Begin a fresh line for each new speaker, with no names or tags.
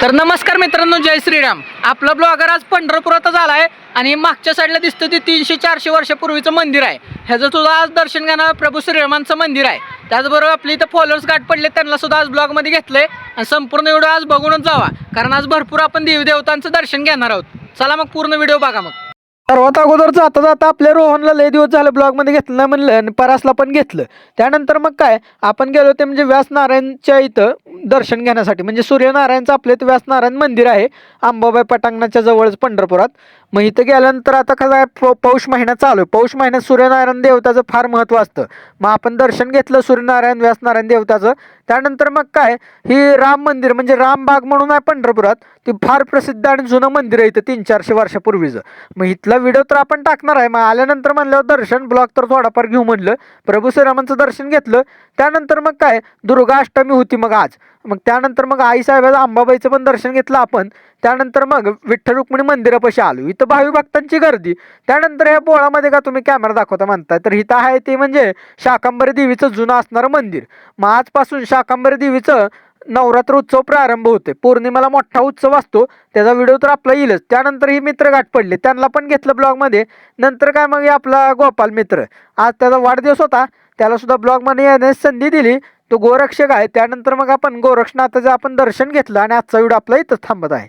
तर नमस्कार मित्रांनो जय श्रीराम. आपला ब्लॉगर आज पंढरपुरातच आलाय आणि मागच्या साईडला दिसतं ते तीनशे चारशे वर्षापूर्वीचं मंदिर आहे. ह्याचं सुद्धा आज दर्शन घेणार प्रभू श्रीरामांचं मंदिर आहे. त्याचबरोबर आपली इथं फॉलोअर्स गाठ पडले त्यांना सुद्धा आज ब्लॉगमध्ये घेतलंय. आणि संपूर्ण व्हिडिओ आज बघूनच जावा. कारण आज भरपूर आपण देवदेवतांचं दर्शन घेणार आहोत. चला मग पूर्ण व्हिडिओ बघा मग. सर्वात अगोदर जाता जाता आपल्या रोहनला लय दिवस झाले ब्लॉगमध्ये घेतलं नाही म्हणलं आणि परासला पण घेतलं. त्यानंतर मग काय आपण गेलो ते म्हणजे व्यासनारायणच्या इथं. दर्शन घेण्यासाठी. म्हणजे सूर्यनारायणचं आपल्या इथं व्यासनारायण मंदिर आहे आंबाबाई पटांगणाच्या जवळच पंढरपुरात. मग इथं गेल्यानंतर आता कसं आहे पौष महिना चालू आहे. पौष महिन्यात सूर्यनारायण देवताचं फार महत्त्व असतं. मग आपण दर्शन घेतलं सूर्यनारायण व्यासनारायण देवताचं. त्यानंतर मग काय ही राम मंदिर म्हणजे रामबाग म्हणून आहे पंढरपुरात ती फार प्रसिद्ध आणि जुनं मंदिर आहे इथं तीन चारशे वर्षापूर्वीचं. मग इथला व्हिडिओ तर आपण टाकणार आहे. मग आल्यानंतर म्हणल्यावर दर्शन ब्लॉग तर थोडाफार घेऊ म्हणलं. प्रभू श्रीरामांचं दर्शन घेतलं. त्यानंतर मग काय दुर्गाष्टमी होती मग आज. मग त्यानंतर मग आईसाहेबाचं अंबाबाईचं पण दर्शन घेतलं आपण. त्यानंतर मग विठ्ठल रुक्मिणी मंदिरापाशी आलो. इथं भावी भक्तांची गर्दी. त्यानंतर ह्या पोळामध्ये का तुम्ही कॅमेरा दाखवता म्हणताय? तर इथं आहे ते म्हणजे शाकांबरी देवीचं जुनं असणारं मंदिर. मग आजपासून शाकांबरी देवीचं नवरात्र उत्सव प्रारंभ होते पौर्णिमेला मोठा उत्सव असतो. त्याचा व्हिडिओ तर आपला येईलच. त्यानंतर ही मित्र गाठ पडले. त्यांना पण घेतलं ब्लॉगमध्ये. नंतर काय मग आपला गोपाल मित्र. आज त्याचा वाढदिवस होता. त्याला सुद्धा ब्लॉगमध्ये येण्यास संधी दिली. तो गोरक्षक आहे. त्यानंतर मग आपण गोरक्षनाथाचं आपण दर्शन घेतलं आणि आजचा व्हिडिओ आपला इथंच थांबत आहे.